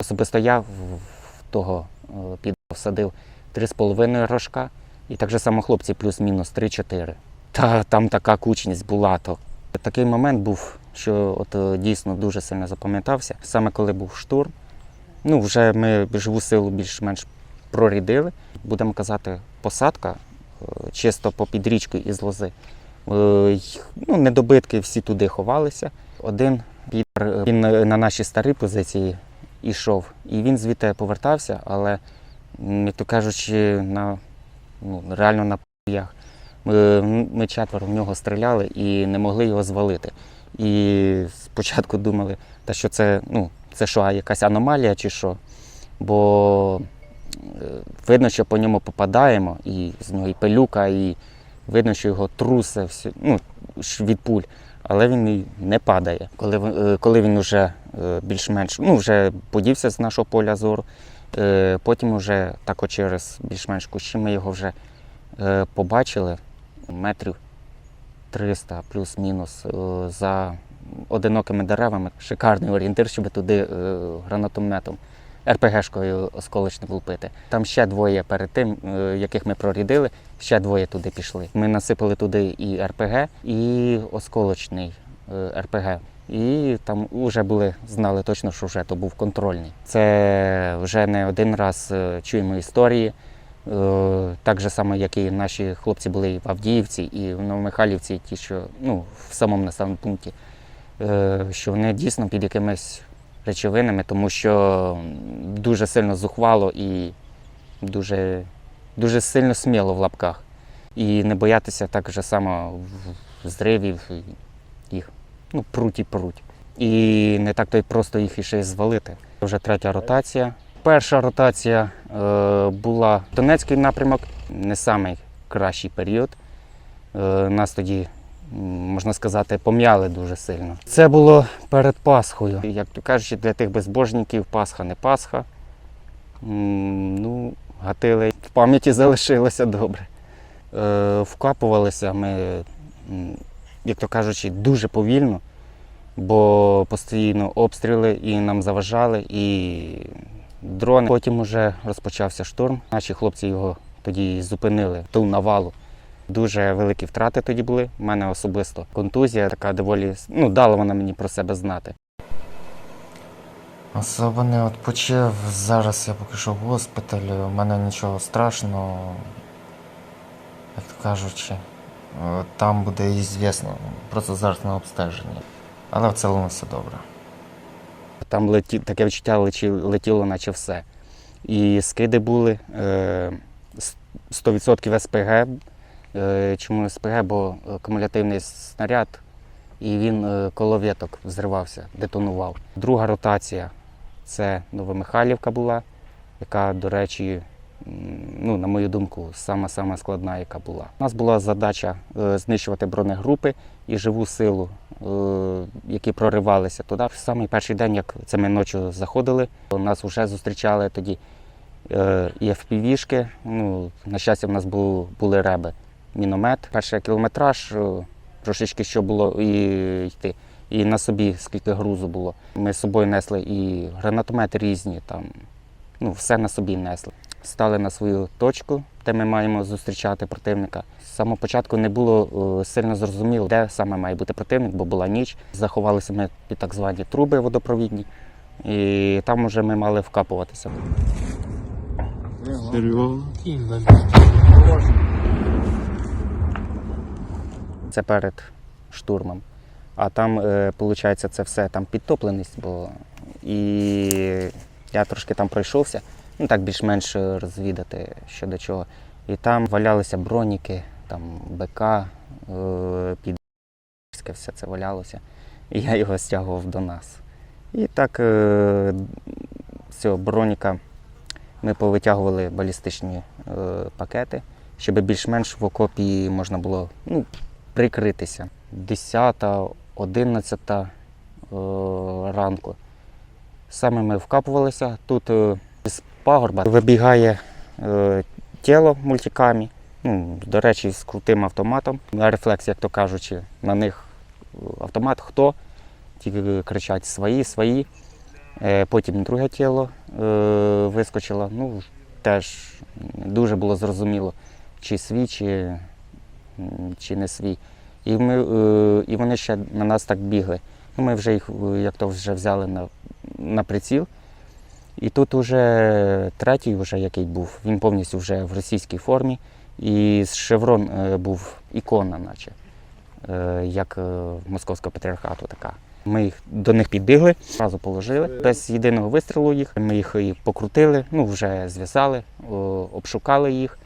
Особисто я в того е, під всадив 3,5 рожка, і так же само хлопці плюс-мінус 3-4. Та там така кучність була то. Такий момент був, що от е, дійсно дуже сильно запам'ятався. Саме коли був штурм, ну вже ми живу силу більш-менш прорідили. Будемо казати, посадка е, чисто по підрічку із лози. Ну, недобитки всі туди ховалися. Один він на на наші старі позиції йшов, і він звідти повертався, але, як то кажучи, на, ну, реально на п'ях. Ми, ми четверо в нього стріляли і не могли його звалити. І спочатку думали, та що це, ну, це що, якась аномалія чи що. Бо е, видно, що по ньому попадаємо, і з нього і пилюка, і видно, що його трусе всю, ну, від пуль, але він не падає. Коли, е, коли він вже більш-менш ну, вже подівся з нашого поля зору, е, потім вже так через більш-менш кущі ми його вже е, побачили метрів 300 плюс-мінус е, за одинокими деревами. Шикарний орієнтир, щоб туди е, гранатометом. РПГшкою осколочник влупити. Там ще двоє перед тим, е, яких ми прорідили, ще двоє туди пішли. Ми насипали туди і РПГ, і осколочний е, РПГ. І там вже були, знали точно, що вже то був контрольний. Це вже не один раз е, чуємо історії. Е, Так же само, як і наші хлопці були і в Авдіївці, і в Новомихайлівці, ті, що ну, в самому населеному пункті, е, що вони дійсно під якимись речовинами, тому що дуже сильно зухвало і дуже, дуже сильно сміло в лапках. І не боятися так же само зривів, їх ну, пруть і пруть. І не так то й просто їх іще звалити. Вже третя ротація. Перша ротація е, була Донецький напрямок, не найкращий період. Е, нас тоді, можна сказати, пом'яли дуже сильно. Це було перед Пасхою. Як то кажучи, для тих безбожників Пасха не Пасха. Ну, гатили в пам'яті залишилося добре. Е, вкапувалися ми, як то кажучи, дуже повільно, бо постійно обстріли і нам заважали, і дрони. Потім вже розпочався штурм. Наші хлопці його тоді зупинили, ту навалу. Дуже великі втрати тоді були. У мене особисто контузія, така доволі ну, дала вона мені про себе знати. Особо не відпочив. Зараз я поки що в госпіталі. У мене нічого страшного. Як то кажучи, там буде звісно. Просто зараз на обстеженні. Але в цілому все добре. Там леті, таке відчуття леті, летіло, наче все. І скиди були е, 100% СПГ. Е, чому СПГ? Бо кумулятивний снаряд, і він е, коло віток взривався, детонував. Друга ротація це Новомихайлівка була, яка, до речі, ну, на мою думку, сама-сама складна, яка була. У нас була задача е, знищувати бронегрупи і живу силу, е, які проривалися туди. В самий перший день, як це ми ночі заходили, нас вже зустрічали тоді е, і FPV-шки. Ну, на щастя, в нас були, реби, міномет. Перший кілометраж трошечки що було і йти. І на собі скільки грузу було. Ми з собою несли і гранатомети різні, там, ну, все на собі несли. Стали на свою точку, де ми маємо зустрічати противника. З самого початку не було е, сильно зрозуміло, де саме має бути противник, бо була ніч. Заховалися ми під так звані труби водопровідні, і там вже ми мали вкапуватися. Серйозно? Це перед штурмом. А там, виходить, це все там підтопленість, бо і я трошки там пройшовся, ну так більш-менш розвідати що до чого. І там валялися броніки, там БК, е, під все це валялося. І я його стягував до нас. І так е, цього броніка ми повитягували балістичні е, пакети, щоб більш-менш в окопі можна було ну, прикритися. 10, 11 е, ранку. Саме ми вкапувалися. Тут пагорба вибігає е, тіло мультикамі. Ну, до речі, з крутим автоматом. Рефлекс, як то кажучи, на них е, автомат хто? Тільки кричать свої, свої. Е, Потім друге тіло е, вискочило. Ну, теж дуже було зрозуміло, чи свій, чи, чи не свій. І, ми, е, і вони ще на нас так бігли. Ну, ми вже їх е, як то вже взяли на, на приціл. І тут уже третій, вже який був, він повністю вже в російській формі. І з шеврон е, був ікона, наче, е, як е, московського патріархату така. Ми їх, до них підбігли, одразу положили. Без єдиного вистрілу їх. Ми їх і покрутили, ну вже зв'язали, обшукали їх.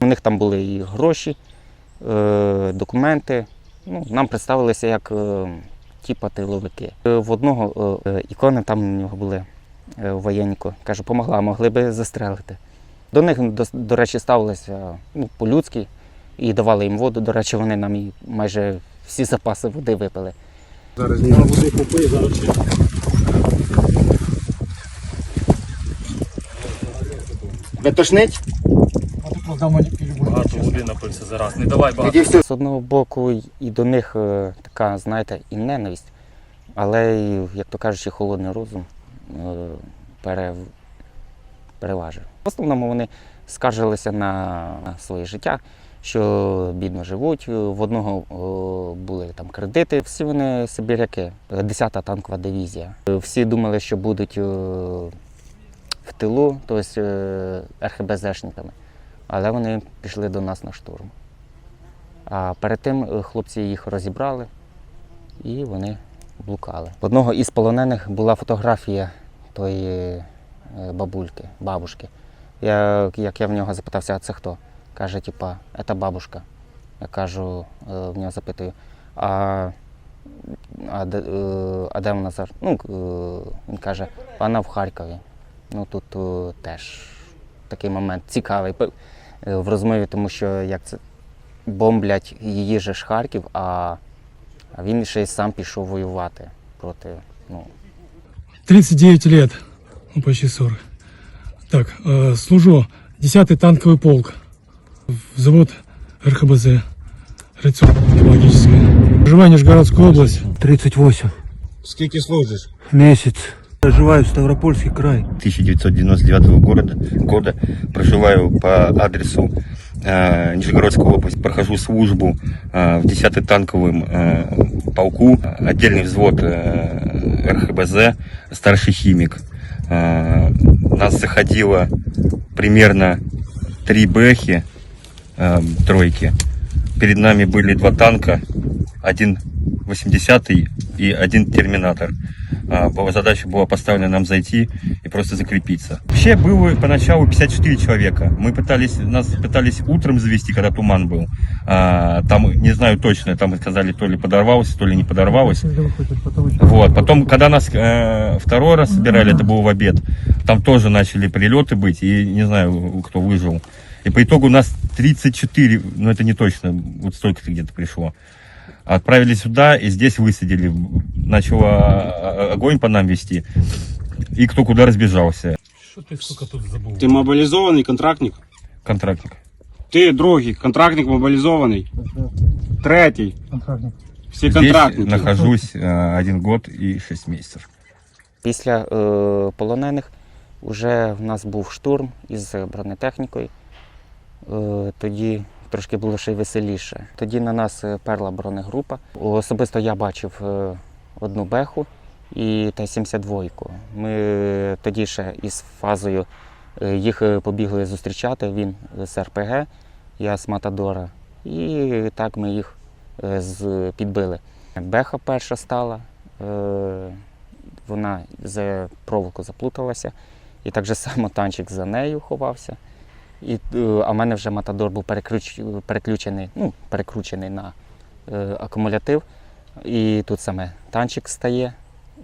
У них там були і гроші, документи. Ну, нам представилися як е, типа тиловики. Е, В одного е, ікони там у нього були воєнніку. Каже, помогла, могли би застрелити. До них, до, до речі, ставилися ну, по-людськи і давали їм воду. До речі, вони нам і майже всі запаси води випили. Зараз я води купи, зараз ще. Ви тошнить? Багато води напився зараз. Не давай багато. З одного боку, і до них е, така, знаєте, і ненависть, але, як то кажучи, холодний розум е, пере, переважив. В основному вони скаржилися на своє життя, що бідно живуть. В одного були там кредити. Всі вони сибіряки, 10-та танкова дивізія. Всі думали, що будуть е, в тилу, тобто е, РХБЗшниками. Але вони пішли до нас на штурм. А перед тим е, хлопці їх розібрали і вони блукали. В одного із полонених була фотографія тої е, бабульки, бабушки. Я, як я в нього запитався, а це хто? Каже, типа, це бабушка. Я кажу, е, в нього запитую, а, а, де, а де вона зараз? Ну, він каже, вона в Харкові. Ну тут теж такий момент цікавий в розмові, тому що як це бомблять її же ж Харків, а, а він ще й сам пішов воювати проти. Ну, 39 лет, ну почти 40. Так, э, служу 10-й танковый полк, взвод РХБЗ, Рыцарь биологическая. Проживание Нижегородская область. 38 Скільки служиш? месяц. Проживаю в Ставропольский край. 1999 года, года проживаю по адресу э, Нижегородская область. Прохожу службу э, в 10-й танковом э, полку, отдельный взвод э, РХБЗ, старший химик. Э, нас заходило примерно три бэхи, э, тройки. Перед нами были два танка, один 80-й и один терминатор. А, Задача была поставлена нам зайти и просто закрепиться. Вообще было поначалу 54 человека. Мы пытались, нас пытались утром завести, когда туман был. А, там, не знаю точно, там сказали, то ли подорвалось, то ли не подорвалось. Вот. Потом, когда нас э, второй раз собирали, это было в обед, там тоже начали прилеты быть, и не знаю, кто выжил. И по итогу нас 34, ну это не точно, вот столько-то где-то пришло. Отправили сюда, и здесь высадили. Начал а, а, огонь по нам вести. И кто куда разбежался. Что ты сколько тут забыл? Ти мобілізований контрактник? Контрактник. Ти другий, контрактник мобілізований. Третій. Всі Здесь контрактники. нахожусь э, один год и шесть месяцев. Після е, полонених вже в нас був штурм із бронетехнікою. Е, тоді трошки було ще й веселіше. Тоді на нас е, перла бронегрупа. Особисто я бачив е, одну беху і Т-72. Ми е, тоді ще із фазою їх побігли зустрічати. Він з РПГ, я з Матадора. І так ми їх підбили. Беха перша стала. вона за проволоку заплуталася, і так же само танчик за нею ховався. І, е, а в мене вже Матадор був переключ, переключений, ну, перекручений на е, акумулятив. І тут саме танчик стає,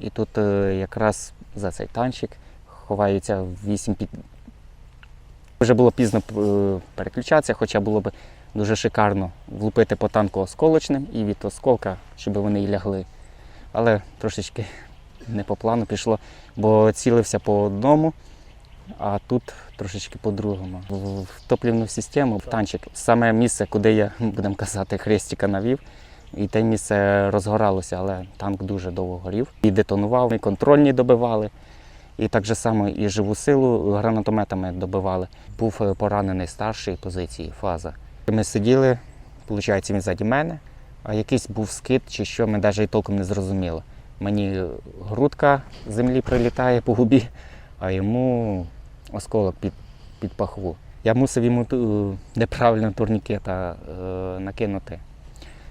і тут е, якраз за цей танчик ховаються вісім під. Вже було пізно е, переключатися, хоча було б дуже шикарно влупити по танку осколочним і від осколка, щоб вони і лягли. Але трошечки не по плану пішло, бо цілився по одному, а тут трошечки по-другому. В топлівну систему, в танчик, саме місце, куди я, будемо казати, хрестика навів, і те місце розгоралося, але танк дуже довго горів. І детонував, і контрольні добивали. І так же само і живу силу гранатометами добивали. Був е, поранений старший позиції, фаза. Ми сиділи, виходить, він ззаді мене, а якийсь був скид чи що, ми навіть і толком не зрозуміли. Мені грудка землі прилітає по губі, а йому осколок під, під пахву. Я мусив йому ту- неправильно турнікета е, накинути.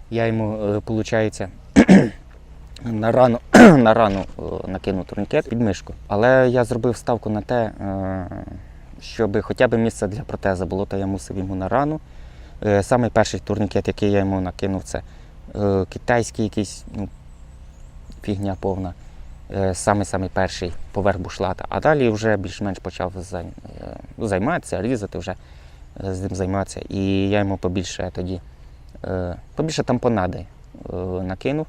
Я йому, виходить, на рану, на рану е, накинув турнікет під мишку. Але я зробив ставку на те, е, щоб хоча б місце для протеза було, то я мусив йому на рану. Е, Самий перший турнікет, який я йому накинув, це е, китайський якийсь, ну, фігня повна. Е, Самий самий перший поверх бушлата. А далі вже більш-менш почав е, займатися, різати вже е, з ним займатися. І я йому побільше тоді побільше тампонади накинув,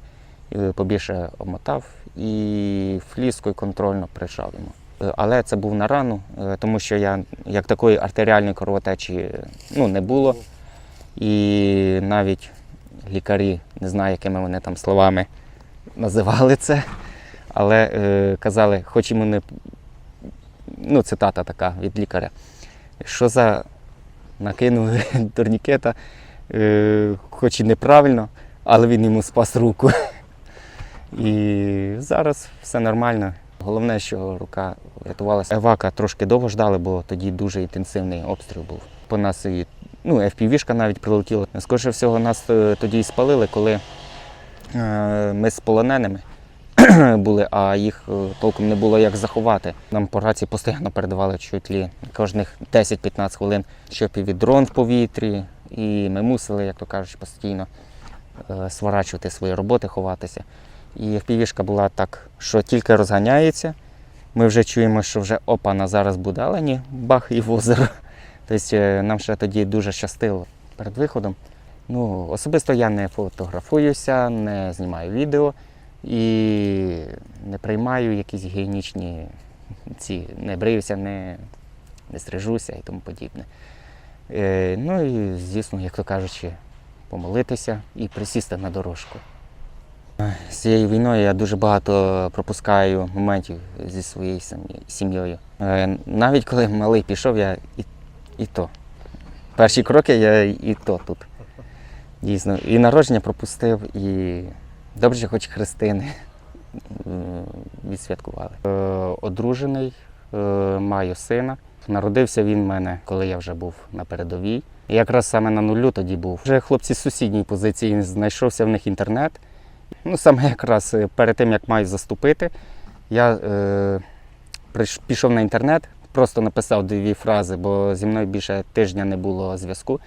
побільше обмотав і фліскою контрольно прижав йому. Але це був на рану, тому що я як такої артеріальної кровотечі ну, не було. І навіть лікарі, не знаю, якими вони там словами називали це, але е, казали, хоч йому не. Ну, цитата така від лікаря. Що за накинув турнікета, е, хоч і неправильно, але він йому спас руку. І зараз все нормально. Головне, що рука врятувалася. Евака трошки довго ждали, бо тоді дуже інтенсивний обстріл був. По нас і ну, FPV-шка навіть прилетіла. Скоріше всього, нас е, тоді і спалили, коли е, ми з полоненими були, а їх е, толком не було як заховати. Нам по рації постійно передавали чуть лі кожних 10-15 хвилин, що дрон в повітрі, і ми мусили, як то кажуть, постійно е, сворачувати свої роботи, ховатися. І FPV-шка була так, що тільки розганяється. Ми вже чуємо, що вже опана зараз буде, але ні, бах і в озеро. Тобто е, нам ще тоді дуже щастило перед виходом. Ну, особисто я не фотографуюся, не знімаю відео і не приймаю якісь гігієнічні ці, не бриюся, не, не стрижуся і тому подібне. Е, ну і, звісно, як то кажучи, помолитися і присісти на дорожку. З цією війною я дуже багато пропускаю моментів зі своєю сім'єю. Е, Навіть коли малий пішов, я і, і то. Перші кроки я і то тут. Дійсно. І народження пропустив, і добре, що хоч хрестини відсвяткували. Е, Одружений, е, маю сина. Народився він в мене, коли я вже був на передовій. І якраз саме на нулю тоді був. Вже хлопці з сусідньої позиції знайшовся в них інтернет. Ну, саме якраз е, перед тим, як маю заступити, я е, пішов на інтернет, просто написав дві фрази, бо зі мною більше тижня не було зв'язку.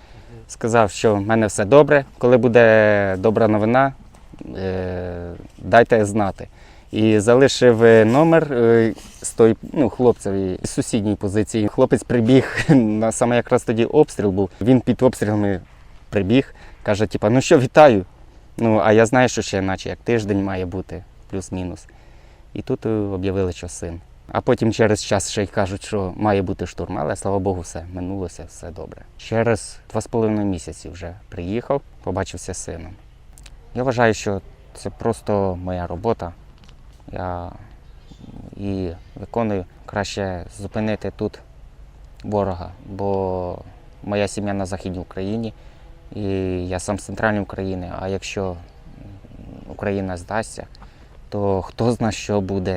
Сказав, що в мене все добре. Коли буде добра новина, дайте знати. І залишив е, номер е, з той, ну, хлопцеві з сусідньої позиції. Хлопець прибіг на саме якраз тоді обстріл був. Він під обстрілами прибіг, каже: типа, ну що, вітаю. Ну, а я знаю, що ще наче як тиждень має бути, плюс-мінус. І тут е, об'явили, що син. А потім через час ще й кажуть, що має бути штурм, але слава Богу, все минулося, все добре. Через два з половиною місяці вже приїхав, побачився з сином. Я вважаю, що це просто моя робота. Я і виконую краще зупинити тут ворога, бо моя сім'я на Західній Україні, і я сам з центральної України. А якщо Україна здасться, то хто зна, що буде